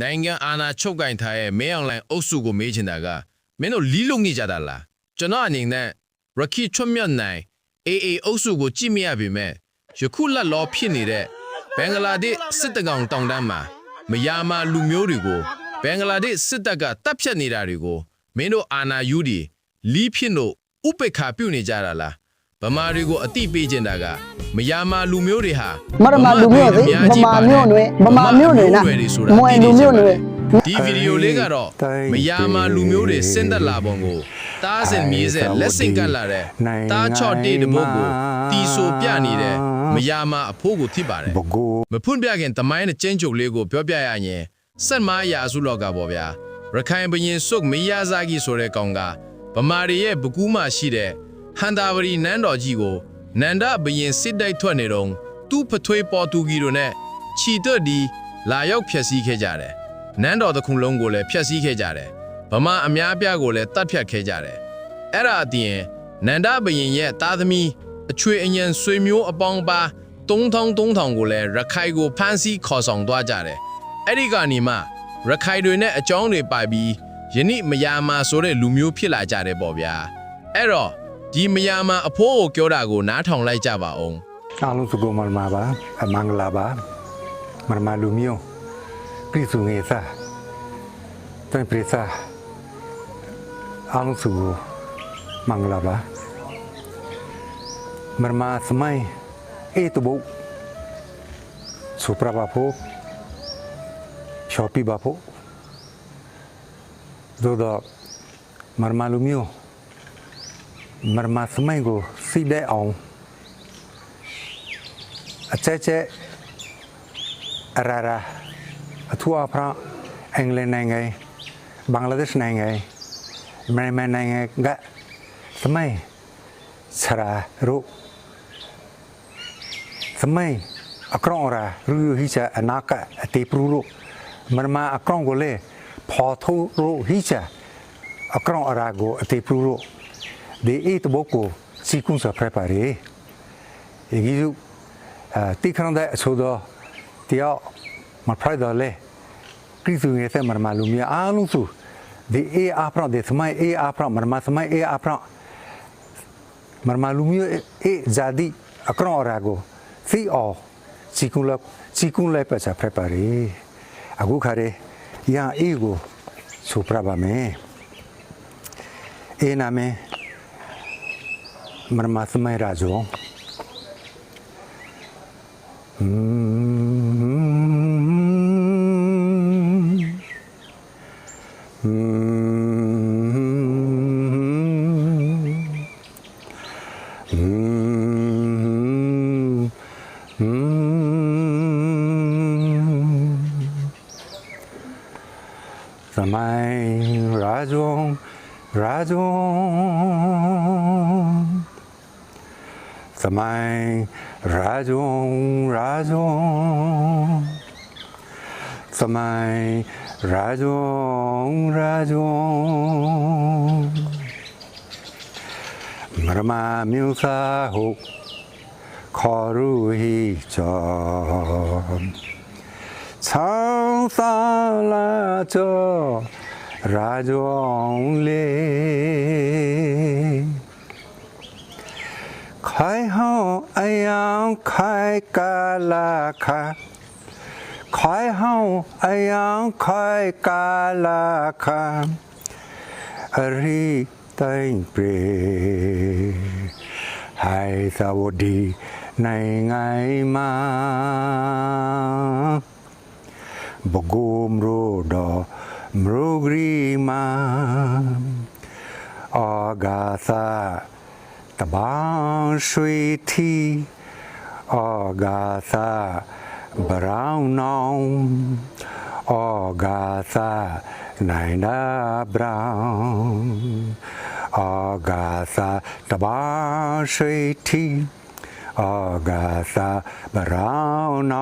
နိုင်ငံအာဏာချုပ်ကင်ထားရဲ့မင်းအောင်လှိုင်အုပ်စုကိုမေးချင်တာကမင်းတို့လီးလုံနေကြတာလားကျွန်တော်အနေနဲ့ရခိချွတ်မြတ်နိုင်အေအေအုပ်စုကိုကြည့်မရပေမဲ့ယခုလက်လောဖြစ်နေတဲ့ဘင်္ဂလားဒေ့ရှ်စစ်တကောင်တောင်တန်းမှာမယာမာလူမျိုးတွေကိုဘင်္ဂလားဒေ့ရှ်စစ်တပ်ကတပ်ဖြတ်နေတာတွေကိုမင်းတို့အာဏာယူဒီလီးဖြစ်လို့ဥပေက္ခပြုတ်နေကြတာလား ဗမာတွေကိုအတိပေးချင်တာကမယာမာလူမျိုးတွေဟာမရမလူမျိုးတွေဗမာမျိုးတွေဗမာမျိုးတွေနာမွေလူမျိုးတွေဒီဗီဒီယိုလေးကတော့မယာမာလူမျိုးတွေဆင်းသက်လာပုံကိုတားစင်မြေးဆက်လက်ဆင့်ကပ်လာတဲ့တားချော့တေးတပုတ်ကိုတီဆိုပြနေတဲ့မယာမာအဖိုးကိုဖြစ်ပါတယ်ဘကိုမဖွင့်ပြခင်တမိုင်းနဲ့ကျင်းချုပ်လေးကိုပြောပြရရင်ဆက်မားရာစုလောကပေါ့ဗျာရခိုင်ဘရင်စုတ်မယားစားကြီးဆိုတဲ့ကောင်ကဗမာတွေရဲ့ဘကူးမှရှိတဲ့ ဟန်တာဝရီနန်းတော်ကြီးကိုနန္ဒဘရင်စစ်တိုက်ထွက်နေတော့သူ့ဖထွေးပေါ်တူဂီတို့နဲ့ခြီတွတ်ဒီလာရောက်ဖျက်ဆီးခဲ့ကြတယ်နန်းတော်တစ်ခုလုံးကိုလည်းဖျက်ဆီးခဲ့ကြတယ်ဗမာအများအပြားကိုလည်းတတ်ဖြတ်ခဲ့ကြတယ်အဲ့ဒါအပြင်နန္ဒဘရင်ရဲ့သားသမီးအချွေအညံဆွေမျိုးအပေါင်းပါ3000 3000ကိုလည်းရခိုင်ကိုဖမ်းဆီးခေါ်ဆောင်သွားကြတယ်အဲ့ဒီကနေမှရခိုင်တွေနဲ့အကြောင်းတွေပါပြီးယနေ့မယာမာဆိုတဲ့လူမျိုးဖြစ်လာကြတယ်ပေါ့ဗျာအဲ့တော့ ဒီမယာမာအဖိုးကိုပြောတာကိုနားထောင်လိုက်ကြပါအောင်အားလုံးစုကမလမာပါအမင်္ဂလာပါမရမလူမျိုးပြည်စုငေစာတိုင်ပရိစာအားလုံးစုမင်္ဂလာပါမရမစမိုင်းအေတဘုစူပရဘာဖို့ရှော်ပီဘာဖို့ဒိုတော့မရမလူမျိုး မရမစမိုင်းကိုစီးတဲ့အောင်အချက်ချက်အရာရာအထူးအဖရာအင်္ဂလန်နိုင်ငံဘင်္ဂလားဒေ့ရှ်နိုင်ငံမြန်မာနိုင်ငံကစမိုင်းစရာရုစမိုင်းအကောင်ရာရူဟိချာအနာကအတေပရူရုမရမအကောင်ကိုလေဖော်ထိုးရုဟိချာအကောင်အရာကိုအတေပရူရု ဒီအေတဘကိုစီကွန်ဆာပရပါရီေဂီဇုအဲတိခရတဲ့အဆိုတော့တယောက်မဖရိုက်တော့လေကိစုရဲ့ဆက်မရမလူမြအားလုံးစုဒီအေးအဖရဒီစမိုင်းအေးအဖရမရ మన మతమై రాజు समय राजों राजों Tamai Rajong Rajong Tamai Rajong Rajong Rama Milsa Ho Koruhi Chom Chang Sa La Cho Rajong Le องคอยกาลาค่คอยเฮาอายังคอยกาลาค่ะรีตั้งเปรให้สวัสดีในไงมาบกูมรูดอมรูกรีมาอากาซาตบางสวยที Agatha Brown, Agatha Nina Brown, Agatha Tabashiti, Agatha Brown,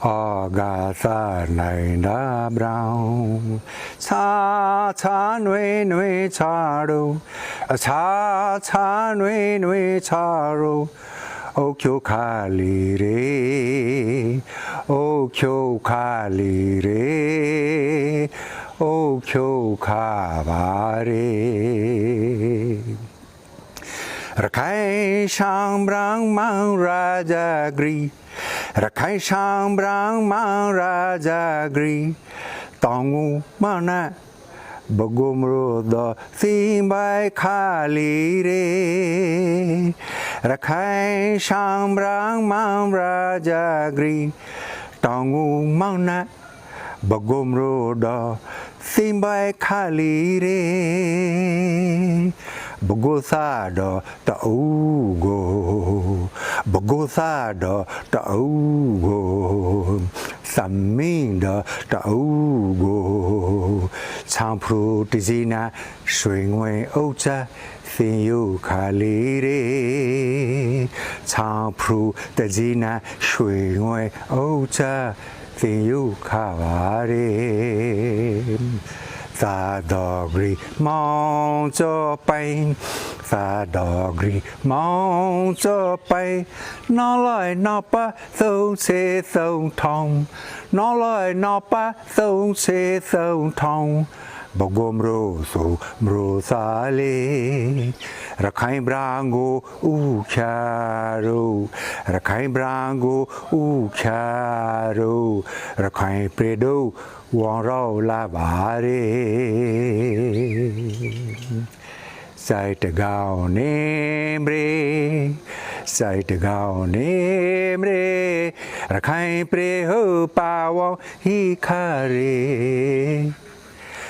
Agatha Nina Brown, Cha Cha Nui Nui Charu, Cha Cha Nui Nui Charu. O kyo kali re, o kyo kali re, o kyo O re. Rakai shang brang Mang Raja Gri Rakai shang brang Mang Raja Gri Tongu Mana Bagumro Da Simbai Khali Re ရီရခိုင်ရှံဘရံမန်ရာဇာဂရီတောင်ငူမနဘဂုမရောဒစီမိုင်ခါလီရေရခိုင်ရှံဘရံမန်ရာဇာဂရီတောင်ငူမနဘဂုမရောဒစီမိုင်ခါလီရေဘဂုသာတော့တူကိုဘဂုသာတော့တူကို သမင်းတော့တူကိုချောင်းဖရူတစီနာရွှေငွေအုပ်ချသင်ယုခါလေးရေချောင်းဖရူတစီနာရွှေငွေအုပ်ချသင်ယုခါပါရေ Fa do re mon cho bay Fa do re mon cho bay Nó lời nó ba thâu se thâu thong Nó lời nó ba thâu se thâu thong बगो मरोसो मरोसाले रखाई ब्रांगो उख्यारो। रखाई ब्रांगो उख्यारो। रखाई प्रेडो वौला भारे साइट गाँव ने साइट गाँव ने मरे रखाई प्रे हो पाव ही खारे।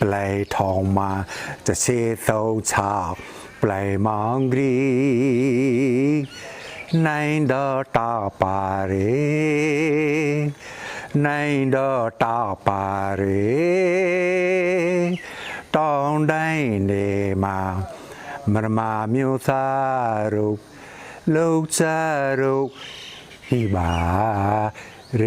ปลายทองมาจะเชโซชาปลายมังรีในดอตาปาเรในดอตาปาเรต้องได้เนมามรมามิวสารุลูกจารุฮิบาเร